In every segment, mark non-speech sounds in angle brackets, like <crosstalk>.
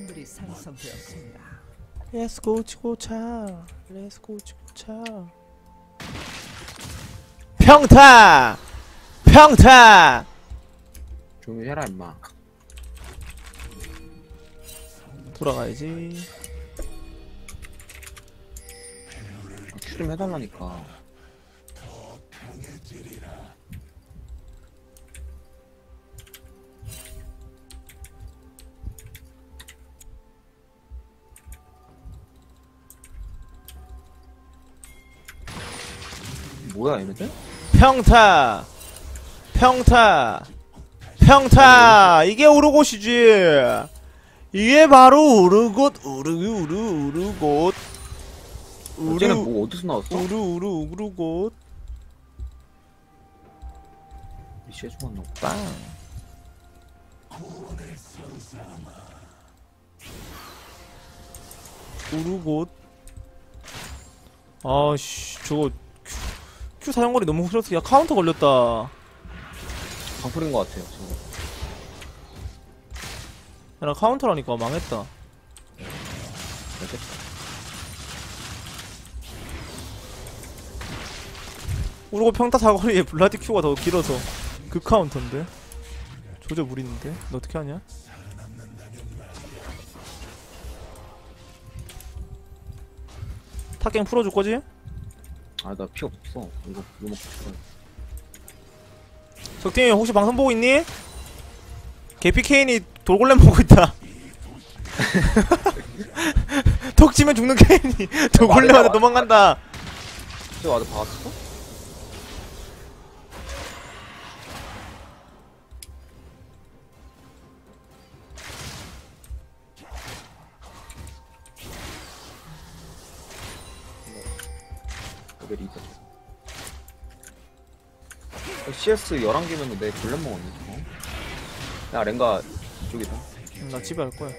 미니언들이 생성되었습니다. 렛츠고 치고차. 렛츠고 치고차. 평타! 평타! 조용히 해라 임마. 돌아가야지. 큐좀 해달라니까 뭐야 얘네들? 평타! 평타! 평타! 이게 우르곳이지! 이게 바로 우르곳 우르 우르 우르곳. 우르 뭐 어디서 나왔어? 우르 우르 우르곳. 시해주만 나고 빵 우르곳. 아씨 저거 큐, 큐 사용거리 너무 흐려서 야 카운터 걸렸다. 방풀인 것 같아요 지금. 야, 나 카운터라니까 망했다. 알겠다. 우르고 평타 사거리에 블라디 큐가 더 길어서 그 카운터인데? 조져 부리는데? 너 어떻게 하냐? 탑갱 풀어줄 거지? 아 나 피 없어 이거 이거 먹고 싶어 적팀이 혹시 방송 보고 있니? 개피 케인이 돌골렘 보고 있다. <laughs> 톡 치면 죽는 케인이 돌골렘한테 맞아. 도망간다. 저 와도 봐왔어? 레벨이 있다 저 CS 11개면 내 골렘 먹었네 저거 야 랭가 이쪽이다 음, 나 집에 갈 거야.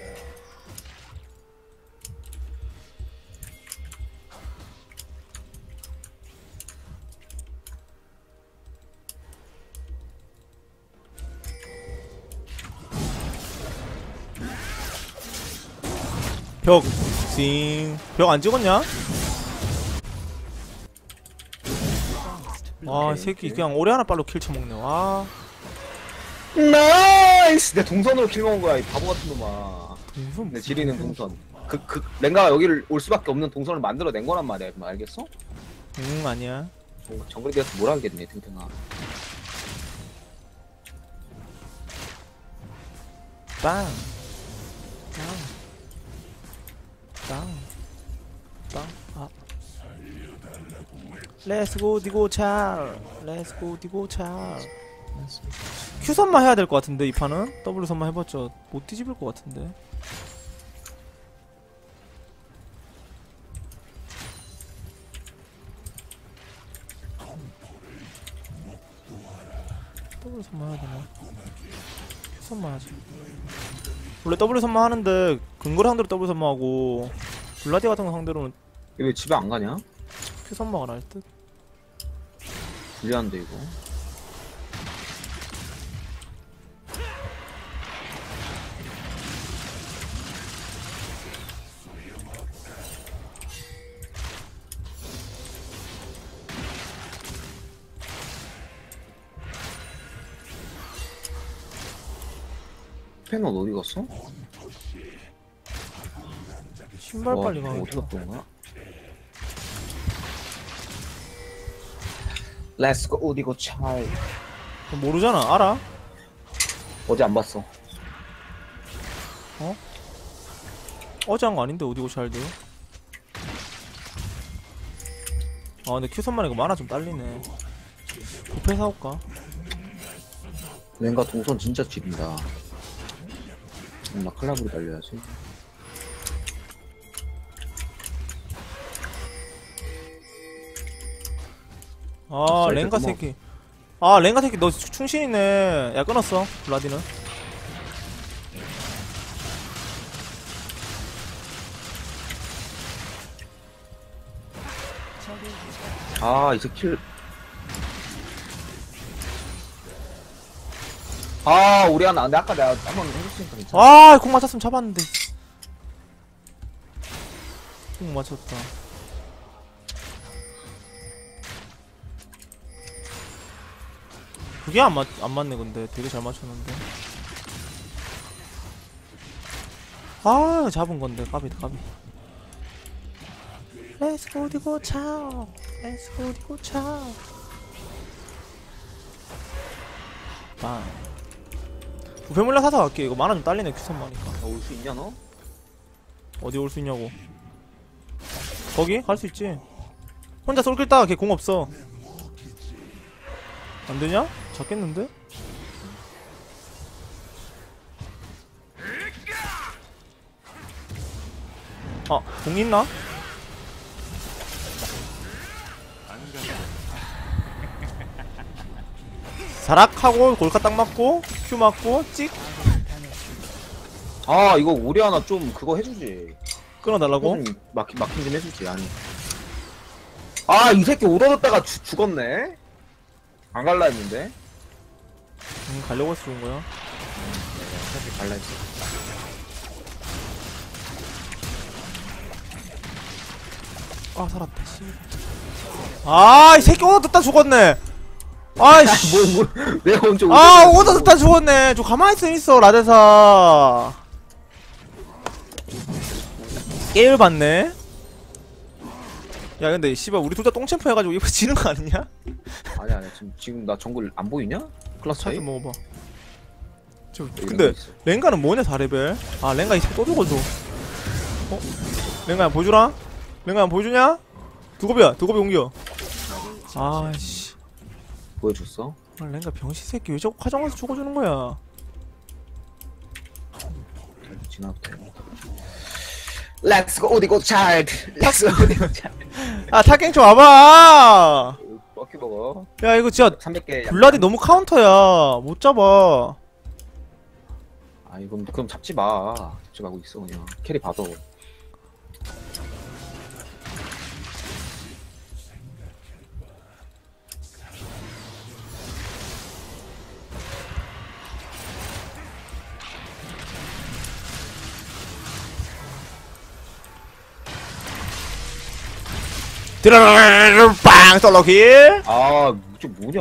벽, 징. 벽 안 찍었냐? 아, 이 새끼 그냥 오래 하나 빨로 킬 쳐먹네. 와, 나이스! 내 동선으로 킬 먹은 거야 이 바보 같은 놈아 무슨 내 지리는 동선 그, 그, 랭가가 여기를 올 수밖에 없는 동선을 만들어낸 거란 말이야 그럼 알겠어? 응, 아니야. 정- 정글에 대해서 뭘 알겠네 탱탱아 빵. 빵. 빵. 빵. 아. 렛츠고 디고 찰. 렛츠고 디고 찰. Q 선만 해야 될 것 같은데 이 판은 W 선만 해봤자 못 뒤집을 것 같은데. W 선만 해야 되나? Q 선만 하지. 원래 W 선만 하는데 근거리 상대로 W 선만 하고 블라디 같은 거 상대로는 얘왜 집에 안 가냐? Q 선만을 할 듯. 불리한데 이거 펜은 어디 갔어? 신발 와, 빨리 가야겠다. 어디 거야? 렛츠고 어디고 차이 모르잖아. 알아? 어제 안 봤어 어제 한 거 아닌데 어디고 잘 돼요? 아 근데 Q 선만 이거 만화 좀 딸리네. 부패 사올까? 랭가 동선 진짜 지린다. 음, 나 클럽으로 달려야지. 아 진짜 랭가 새끼. 아 랭가 새끼 너 충신이네. 야 끊었어. 블라디는. 아, 이제 킬. 아 우리 하나 근데 아까 내가 한번 해줬으니까 괜찮아 아, 공 맞췄으면 잡았는데. 공 맞췄다. 그게 안 맞, 안 맞네, 근데. 되게 잘 맞췄는데. 아, 잡은 건데. 까비다, 까비. Let's go, 디고, 차오. Let's go, 디고, 차오. 빵. 부패물라 사서 갈게. 이거 만화 좀 딸리네, 큐선 마니까. 올 수 있냐 너? 어디 올 수 있냐고 거기? 갈 수 있지 혼자 솔길 따가 걔 공 없어 안되냐? 잡겠는데? 아, 공 있나? 사락하고 골카 딱 맞고 큐 맞고 찍. 아 이거 우리 하나 좀 그거 해주지. 끊어달라고? 좀 막힌 막힌 좀 해주지 아니. 아 이 새끼 오더졌다가 죽- 죽었네? 안 갈라 했는데 음, 가려고 해서 좋은 거야 사실 갈라 했어 아 살았다 씨. 아이 새끼 오다 듣다 죽었네 아이씨 <laughs> 뭐, 뭐, 내가 언제 아. 오다 듣다 죽었네 저 가만히 있으면 있어 라데사 게일 받네 야 근데 씨발 우리 둘 다 똥챔프 해가지고 이거 지는 거 아니냐? 아니야 아니야 지금 지금 나 정글 안 보이냐? 차이? 차좀 먹어봐 저 근데. 랭가는 뭐냐 4레벨 아 랭가 이제 또 죽어줘 어? 랭가 보여주라? 랭가 보여주냐? 두고비야 두고비 옮겨 아씨 보여줬어? 아, 랭가 병신 새끼 왜 자꾸 화장 와서 죽어주는 거야? 지나도 돼 Let's go 어디고 child Let's go 어디고 child 아 타갱 좀 와봐. 먹어 야 이거 진짜 300개 블라디 너무 카운터야. 못 잡아. 아 이건 그럼 잡지 마. 잡지 말고 있어 그냥. 캐리 받아 드르르르르 빵 솔로킬. 아, 저 뭐냐?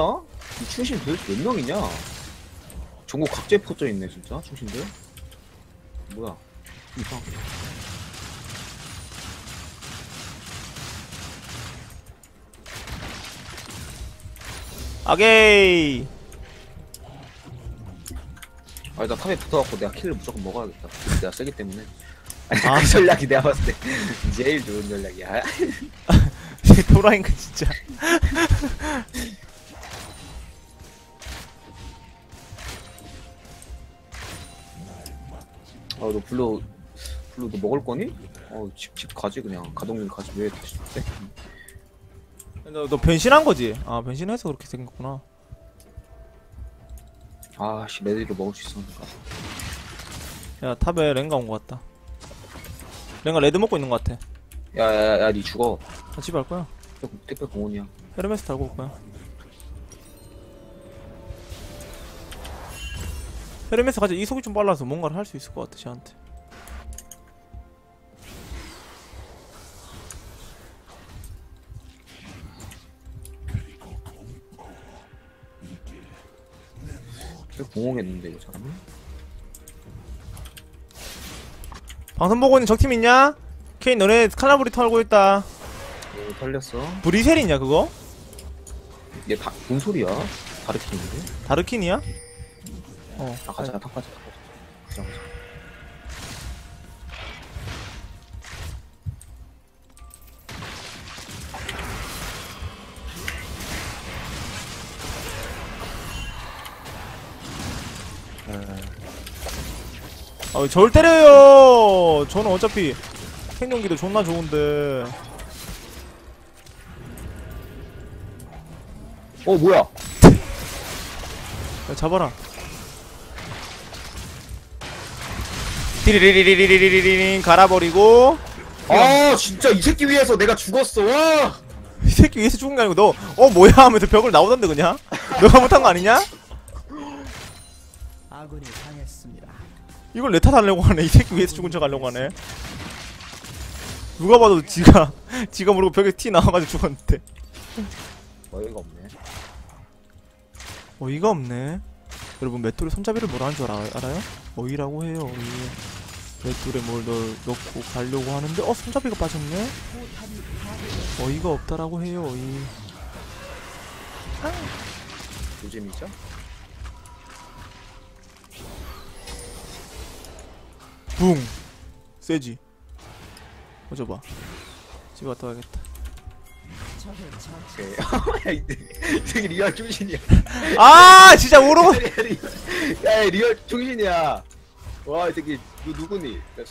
이 충신 도대체 몇 명이냐? 전국 각지에 퍼져 있네, 진짜, 충신들. 뭐야? 이상. 아게이. 아, 나 탑에 붙어갖고 내가 킬을 무조건 먹어야겠다. 내가 세기 때문에. 아니, 아. 그 전략이 내가 봤을 때 제일 좋은 전략이야. 도라인가 진짜. 아, 너 블루, 블루 너 먹을 거니? 어, 집, 집 가지, 그냥. 가동률 가지. 왜 다시 돼? 너, 너 변신한 거지? 아 변신해서 그렇게 생겼구나. 아, 씨, 레드로 먹을 수 있었는가. 야 탑에 랭가 온것 같다. 랭가 레드 먹고 있는 것 같아. 야, 야, 야, 야, 니 죽어. 같이 갈 거야. 택배, 공원이야. 헤르메스 달고 올 거야. 헤르메스 가자 이 속이 좀 빨라서 뭔가를 할 수 있을 것 같아 쟤한테. 택배 공원했는데, 이거 잘하면? 방송 보고 있는 적팀 있냐? 케인 너네 칼라브리 털고 있다. 오, 털렸어. 브리셀이냐 그거? 얘 다, 뭔 소리야? 다르키는데? 다르킨이야? 어. 아, 가자, 탑 가자, 탑 가자. 가자, 가자. 아, 절 때려요. 저는 어차피 생존기도 존나 좋은데. 어, 뭐야? 야, 잡아라. 디리리리리리리리링 갈아버리고 아, 진짜 이 새끼 위해서 내가 죽었어. 와! 이 새끼 위에서 죽은 게 아니고 너 어 뭐야 하면서 벽을 나오던데 그냥 너가 못한 거 아니냐? 아군이 당했습니다. 이걸 내 탓 하려고 하네 이 새끼 위에서 죽은 척 하려고 하네 누가 봐도 지가 <laughs> 지가 모르고 벽에 티 나와가지고 죽었는데. 어이가 없네. 어이가 없네. 여러분 맷돌에 손잡이를 뭐라 하는 줄 알아, 알아요? 어이라고 해요 어이. 맷돌에 뭘 넣, 넣고 가려고 하는데 어 손잡이가 빠졌네? 어이가 없다라고 해요 어이. 요즘이죠? 붕. 세지 어저 봐 집에 갔다 와야겠다. 오케이. 야, 이 새끼 리얼 중신이야. 아 진짜 모르고 <laughs> 야, 이 리얼 중신이야. 와, 이 새끼 누, 누구니? 야,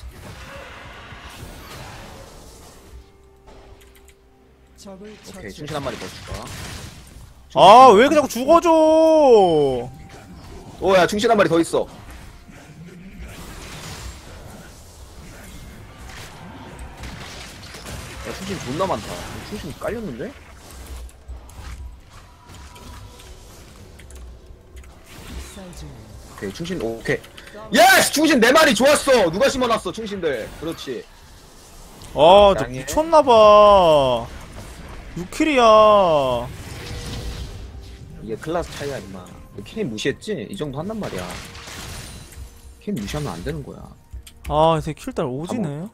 오케이. 중신 한 마리 더 줄까? 아 왜 이렇게 자꾸 죽어줘 오, 야, 중신 한 마리 더 있어. 야, 중신 존나 많다. 중신 깔렸는데? 오케이, 중신, 오케이. 예스! 중신 네 마리 좋았어! 누가 심어놨어, 중신들. 그렇지. 아저 양해. 미쳤나봐 6킬이야 이게 클라스 차이야, 임마. 너 키린 무시했지? 이 정도 한단 말이야. 키린 무시하면 안 되는 거야. 아, 이 새끼 킬달 오지네.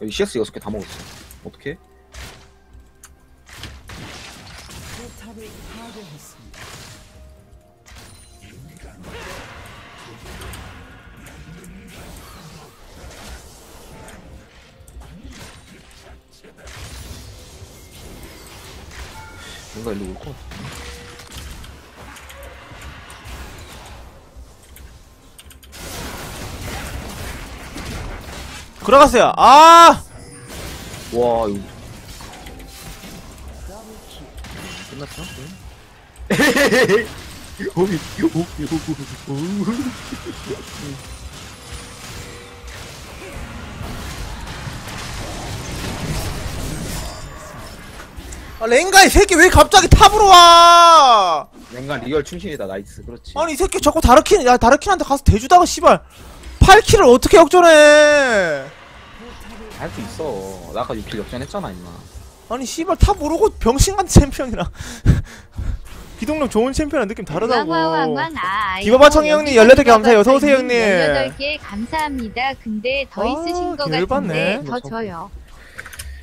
여기 CS 6개 다 먹었어. 어떻게? 뭔가 일로 올것 같아. 그라가스야. 아! 와, 이거. 끝났죠? 오이, 오, 오, 오. 아, 랭가 이 새끼 왜 갑자기 탑으로 와? 연간 리얼 충신이다, 나이스. 그렇지. 아니, 이 새끼 자꾸 다르킨, 야, 다르킨한테 가서 대주다가 씨발 8킬을 어떻게 역전해? 할 수 있어. 나 아까 6킬 역전했잖아, 임마. 아니, 씨발 탑 모르고 병신 같은 챔피언이랑 <laughs> 기동력 좋은 챔피언이랑 느낌 다르다고. 왕왕왕왕 아 기바바청이 형님 18개 감사해요. 어서 오세요, 형님. 18개 감사합니다. 근데 더 아, 있으신 것 열받네. 같은데 더 줘요.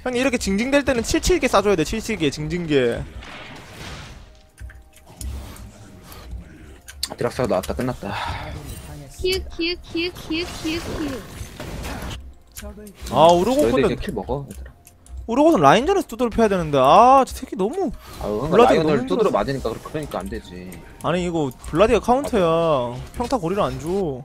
형님 이렇게 징징댈 때는 77개 싸줘야 돼, 77개, 징징개. 드락사가 나왔다, 끝났다. 키읔 키읔 키읔 키읔. 아, 너희들 우르고는, 이제 킬 먹어, 얘들아. 우르고는 라인전에서 두드려 패야 되는데, 아, 저 새끼 너무. 아, 그러니까 블라디가 라이언을 너무 두드려 힘들었어. 맞으니까 그러- 그러니까 안 되지. 아니, 이거 블라디가 카운터야. 평타 고리를 안 줘.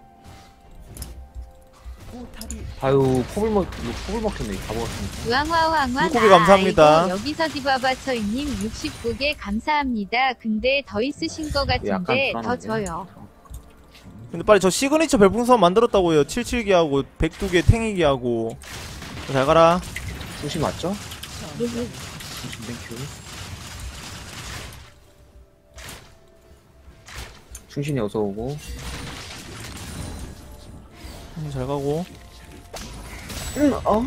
포탑이 아유, 포불 먹, 이거 포불 먹혔네, 이 바보 같은. 왕왕왕왕 물고기 감사합니다. 아이고, 여기서 디바바처이님 69개 감사합니다. 근데 더 있으신 것 약간 같은데 더 불안한데. 줘요. 근데 빨리 저 시그니처 별풍선 만들었다고요. 77기하고 102개 탱이기하고. 잘 가라. 충신 맞죠? 충신 땡큐. 충신이 어서 오고. 음, 잘 가고. 응, 아우,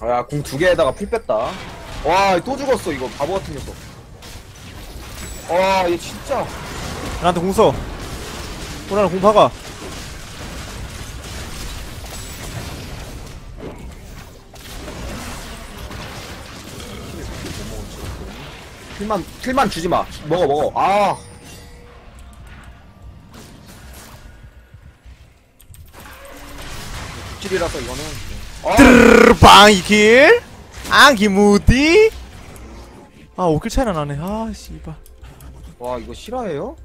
아, 야, 공 두 개에다가 풀 뺐다. 와, 또 죽었어, 이거. 바보 같은 녀석. 와, 얘 진짜. 나한테 공 써. 호라는 공 박아. 킬만, 킬만 주지 마. 먹어, 먹어. 아. 킬이라서 이거는. 아, 빵 2킬. 아, 기무디. 아, 5킬 차이나 나네. 아, 씨발. 와, 이거 실화예요?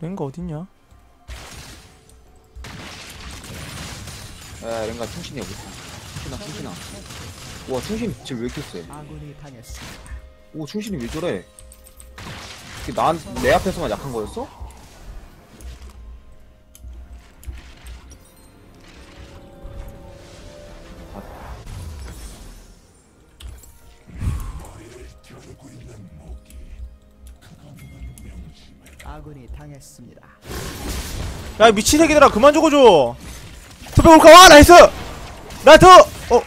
랭가 어딨냐? 야, 랭가 충신이야, 우리. 충신아, 충신아. 와, 충신 지금 왜 이렇게 세? 아군이 당했습니다. 오, 충신이 왜 저래? 이게 난, 내 앞에서만 약한 거였어? 아군이 당했습니다. 야 미친 새끼들아 그만 죽어줘. 투표 올까? 와 나이스! 나이스! 어.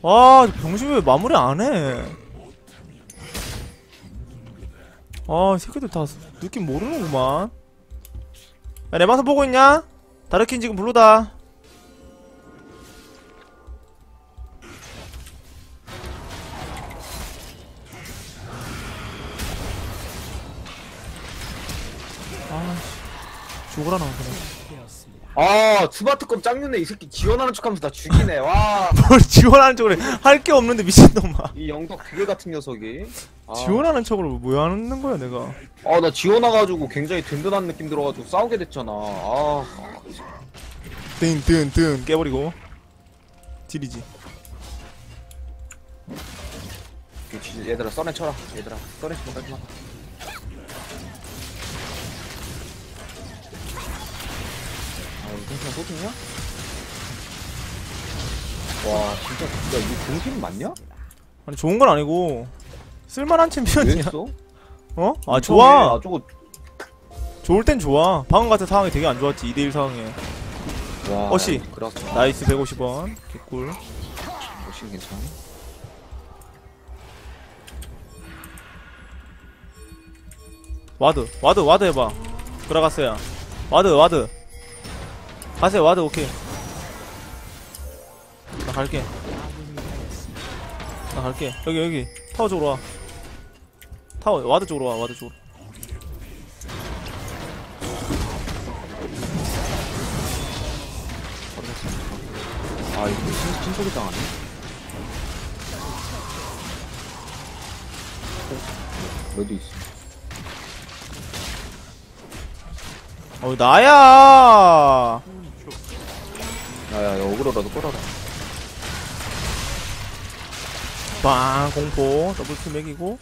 와 병신 왜 마무리 안 해? 아 새끼들 다 느낌 모르는구만. 야내 방송 보고 있냐? 다르킨 지금 블루다 아씨 죽으라 나. 그냥 되었습니다. 아 스마트컴 짱년네 이 새끼 지원하는 척하면서 나 죽이네. 와이 <laughs> 뭘 지원하는 쪽으로 할게 없는데 미친놈아. 영덕 그게 같은 녀석이. 아. 지원하는 척으로 뭐 하는 거야 내가? 아 나 지원 와가지고 굉장히 든든한 느낌 들어가지고 싸우게 됐잖아. 아. 든든든. 깨버리고. 딜이지. 얘들아 써내 쳐라. 얘들아 써내 치면 깔끔하다 그냥 소중이야? 와 진짜 진짜 이거 공팀 맞냐? 아니 좋은 건 아니고 쓸만한 왜 챔피언이야. 했어? 어? 아 좋아. 아 저거 좋을 땐 좋아. 방금 같은 상황이 되게 안 좋았지 2대1 상황에. 와 어시. 그렇죠. 나이스 150원. 개꿀. 어시 괜찮아 와드 와드 와드 해봐. 들어갔어요. 와드 와드 가세요. 와드 오케이. 나 갈게. 나 갈게. 여기 여기. 타워 쪽으로 와. 타워 와드 쪽으로 와 와드 쪽으로. 아 이거 친, 친소리 당하네? 어? 어디 있어. 어 나야 야야야 어그로라도 끌어라. 빵 공포. 더블킬 맥이고.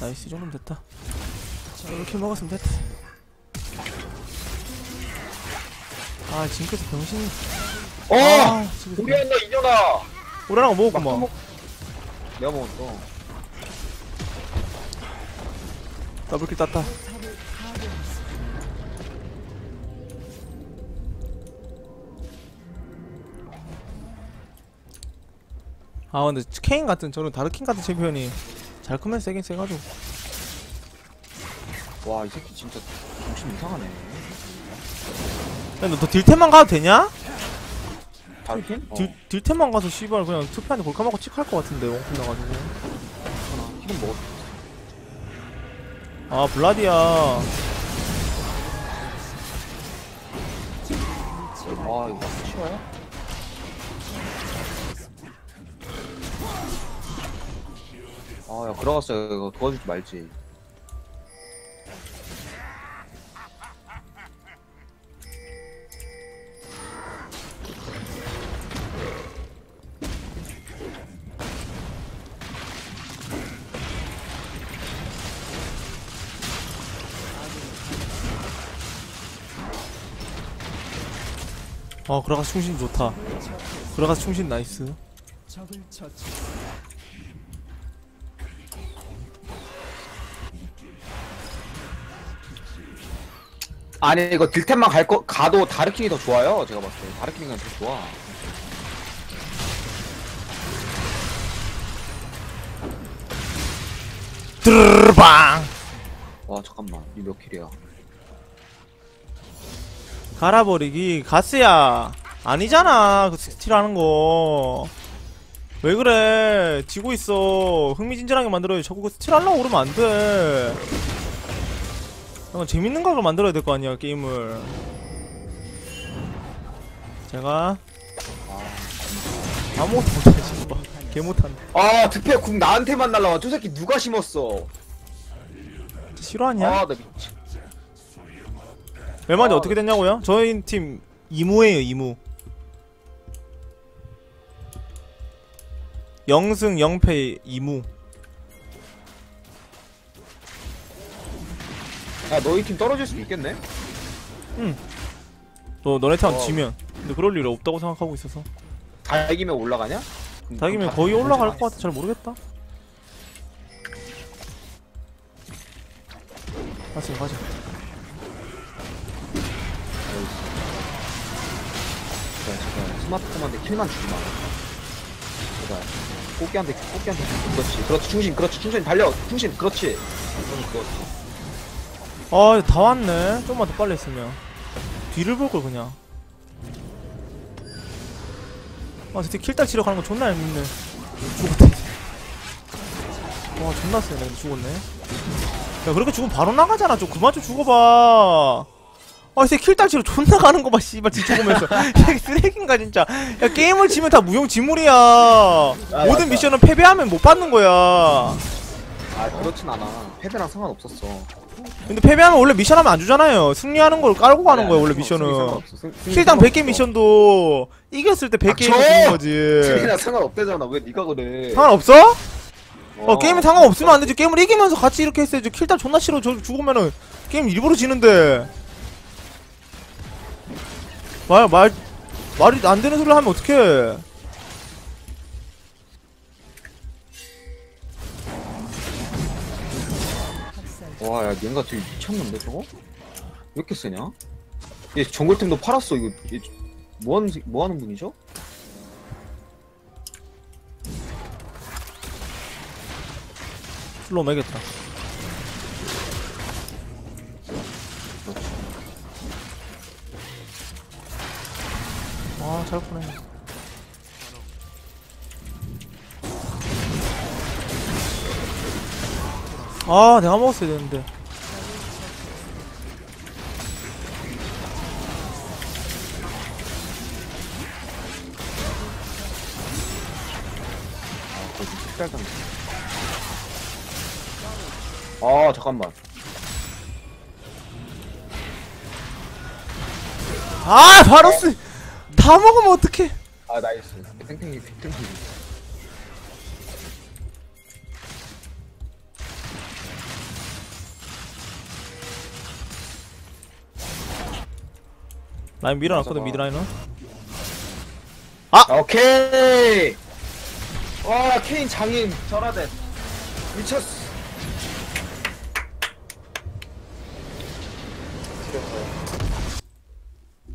나이스 이 정도면 됐다. 더블 킬 먹었으면 됐다. 아 징크스 병신. 어! 아 징크스 우리 한나 이년아! 우리랑 막 먹었구만 먹... 내가 먹었어. 더블킬 땄다 아 근데 케인 같은 저런 다르킨 같은 챔피언이 잘 크면 세긴 세가지고 와 이 새끼 진짜 정신 이상하네 야너 너 딜템만 가도 되냐? 다르킨? 어 딜, 딜템만 가서 씨발 그냥 투표한테 볼까먹고 찍할 것 같은데 원콤 나가지고 괜찮아 힐은 먹었어 아 블라디야 아 이거 치워요? 아야 들어갔어 이거 도와주지 말지. 아 그라가스 충신 좋다. 그라가스 충신 나이스. 적을 처치. 아니 이거 딜템만 갈 거 가도 다르킹이 더 좋아요. 제가 봤을 때. 다르킹이 그냥 더 좋아. 드르르방. 와 잠깐만. 이몇 킬이야? 갈아버리기. 가스야. 아니잖아. 그 스틸 하는 거. 왜 그래? 지고 있어. 흥미진진하게 만들어야 자꾸 그 스틸 하려고 그러면 안돼 약간 재밌는 각을 만들어야 될 거 아니야 게임을. 제가. 아무것도 못해 지금 개 못한다 아 득패 궁 나한테만 날라와. 저 새끼 누가 심었어? 실화냐? 아나 미치 멸망이 아, 어떻게 됐냐고요? 저희 팀 이무예요 이무. 영승 0패 이무 야 너희 팀 떨어질 수도 있겠네? 너 너네 팀한테 어. 지면. 근데 그럴 일 없다고 생각하고 있어서. 다 이기면 올라가냐? 그럼 다이기면 다- 거의 올라갈 다것 같아. 잘 모르겠다. 가자. 가자 제발 제발 스마트폰한테 킬만 주지 마. 제발. 꽃게한테 꽃게한테. 그렇지. 그렇지. 충신 그렇지. 충신 달려. 충신 그렇지. 응, 그렇지 아, 다 왔네. 좀만 더 빨리 했으면. 뒤를 볼 걸, 그냥. 아, 진짜 킬딸 치러 가는 거 존나 얄밉네. 죽었다, 이제. 와, 존나 세네. 근데 죽었네. 야, 그렇게 죽으면 바로 나가잖아. 좀 그만 좀 죽어봐. 아, 이 새끼 킬딸 치러 존나 가는 거 봐, 씨발, 뒤 죽으면서. 이 새끼 쓰레기인가, 진짜. 야, 게임을 치면 다 무용지물이야. 모든 맞다. 미션은 패배하면 못 받는 거야. 아 그렇진 않아 패드랑 상관없었어 근데 패배하면 원래 미션 하면 안 주잖아요. 승리하는 걸 깔고 가는 거야, 원래 미션은. 킬당 100개 미션도 이겼을 때 100개 닥쳐! 주는 거지. 승이랑 상관없대잖아 왜 네가 그래 상관없어? 어, 게임에 상관없으면 안 되지. 게임을 이기면서 같이 이렇게 했어야지. 킬당 존나 싫어. 저 죽으면은 게임 일부러 지는데. 말, 말, 말이 안 되는 소리를 하면 어떡해. 와야 얘가 되게 미쳤는데 저거? 왜 이렇게 세냐? 얘 정글템도 팔았어 이거 얘 뭐하는 새- 뭐하는 분이죠? 슬로우 매겠다. 아, 잘 보네. 아, 내가 먹었어야 되는데. 아아 잠깐만 아, 바로스! 다 먹으면 어떡해. 아 나이스 탱탱이 탱탱이 라인 밀어놨거든, 미드라인은. 아, 오케이. 와 케인 장인. 절하대. 미쳤어. 지렸어요.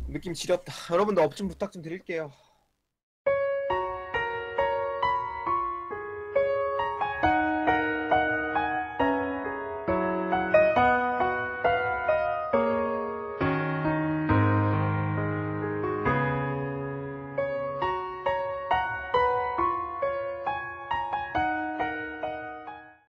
느낌 지렸다. 여러분들 업 좀 부탁 좀 드릴게요